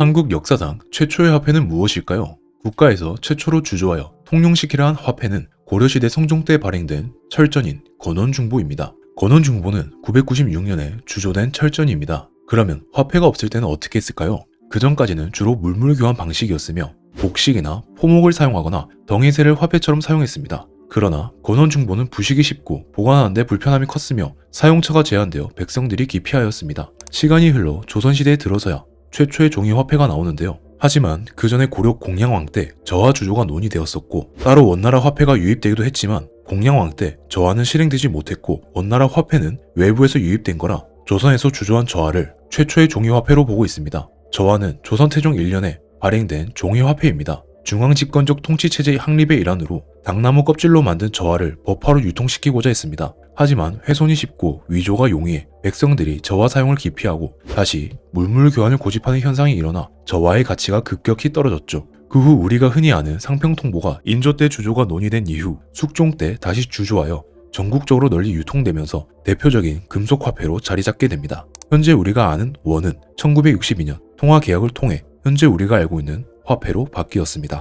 한국 역사상 최초의 화폐는 무엇일까요? 국가에서 최초로 주조하여 통용시키려 한 화폐는 고려시대 성종 때 발행된 철전인 건원중보입니다. 건원중보는 996년에 주조된 철전입니다. 그러면 화폐가 없을 때는 어떻게 했을까요? 그 전까지는 주로 물물교환 방식이었으며 복식이나 포목을 사용하거나 덩이새를 화폐처럼 사용했습니다. 그러나 건원중보는 부식이 쉽고 보관하는데 불편함이 컸으며 사용처가 제한되어 백성들이 기피하였습니다. 시간이 흘러 조선시대에 들어서야 최초의 종이 화폐가 나오는데요. 하지만 그 전에 고려 공양왕 때 저하 주조가 논의되었었고 따로 원나라 화폐가 유입되기도 했지만 공양왕 때 저하는 실행되지 못했고 원나라 화폐는 외부에서 유입된 거라 조선에서 주조한 저하를 최초의 종이 화폐로 보고 있습니다. 저하는 조선 태종 1년에 발행된 종이 화폐입니다. 중앙 집권적 통치 체제의 확립의 일환으로 당나무 껍질로 만든 저하를 법화로 유통시키고자 했습니다. 하지만 훼손이 쉽고 위조가 용이해 백성들이 저하 사용을 기피하고 다시 물물 교환을 고집하는 현상이 일어나 저하의 가치가 급격히 떨어졌죠. 그 후 우리가 흔히 아는 상평통보가 인조 때 주조가 논의된 이후 숙종 때 다시 주조하여 전국적으로 널리 유통되면서 대표적인 금속 화폐로 자리 잡게 됩니다. 현재 우리가 아는 원은 1962년 통화 계약을 통해 현재 우리가 알고 있는 화폐로 바뀌었습니다.